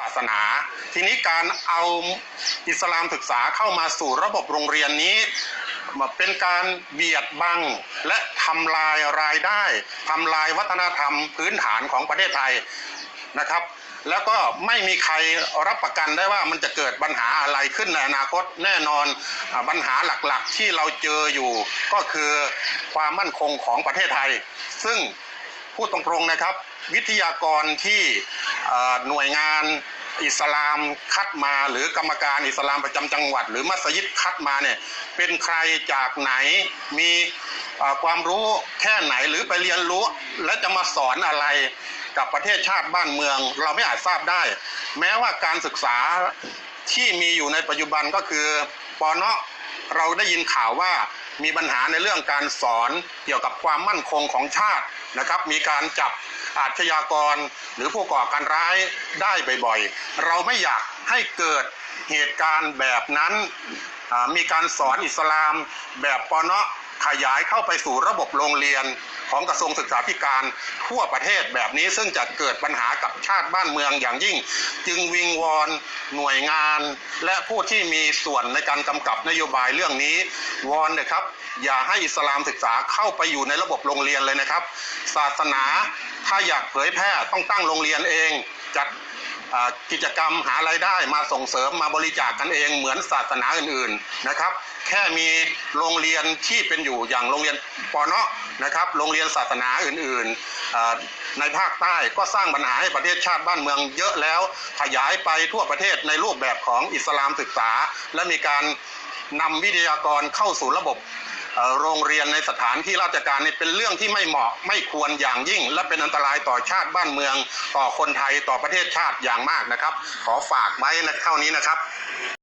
ศาสนา ทีนี้การเอาอิสลามศึกษาเข้ามาสู่ระบบโรงเรียนนี้มาเป็นการเบียดบังและทำลายรายได้ทำลายวัฒนธรรมพื้นฐานของประเทศไทยนะครับ แล้วก็ไม่มีใครรับประกันได้ว่ามันจะเกิดปัญหาอะไรขึ้นในอนาคตแน่นอนปัญหาหลักๆที่เราเจออยู่ ก็คือความมั่นคงของประเทศไทย ซึ่งพูดตรงๆนะครับ วิทยากรที่ หน่วยงานอิสลามคัดมาหรือกรรมการอิสลามประจำจังหวัด หรือมัสยิดคัดมาเนี่ยเป็นใครจากไหนมีความรู้แค่ไหนหรือไปเรียนรู้ และจะมาสอนอะไรกับประเทศชาติบ้านเมือง เราไม่อาจทราบได้ แม้ว่าการศึกษาที่มีอยู่ในปัจจุบันก็คือปอเนาะเราได้ยินข่าวว่า มีปัญหาในเรื่องการสอนเกี่ยวกับความมั่นคงของชาตินะครับ มีการจับอาชญากรหรือผู้ก่อการร้ายได้บ่อยๆ เราไม่อยากให้เกิดเหตุการณ์แบบนั้น มีการสอนอิสลามแบบปอเนาะขยายเข้าไปสู่ระบบโรงเรียนของกระทรวงศึกษาธิการทั่วประเทศแบบนี้ซึ่งจะเกิดปัญหากับชาติบ้านเมืองอย่างยิ่ง จึงวิงวอนหน่วยงาน และผู้ที่มีส่วนในการกำกับนโยบายเรื่องนี้ วอนนะครับ อย่าให้อิสลามศึกษาเข้าไปอยู่ในระบบโรงเรียนเลยนะครับ ศาสนาถ้าอยากเผยแพร่ต้องตั้งโรงเรียนเองจัดกิจกรรมหาไรายได้มาส่งเสริมมาบริจาคกันเองเหมือนศาสนาอื่นนะครับ แค่มีโรงเรียนที่เป็นอยู่อย่างโรงเรียนปอนะนะครับ โรงเรียนศาสนาอื่นๆในภาคใต้ก็สร้างปัญหาให้ประเทศชาติบ้านเมืองเยอะแล้ว ขยายไปทั่วประเทศในรูปแบบของอิสลามศึกษา และมีการนำวิทยากรเข้าสู่ระบบโรงเรียนในสถานที่ราชการนี่เป็นเรื่องที่ไม่เหมาะไม่ควรอย่างยิ่ง และเป็นอันตรายต่อชาติบ้านเมือง ต่อคนไทยต่อประเทศชาติอย่างมากนะครับ ขอฝากไว้นเท่านี้นะครับ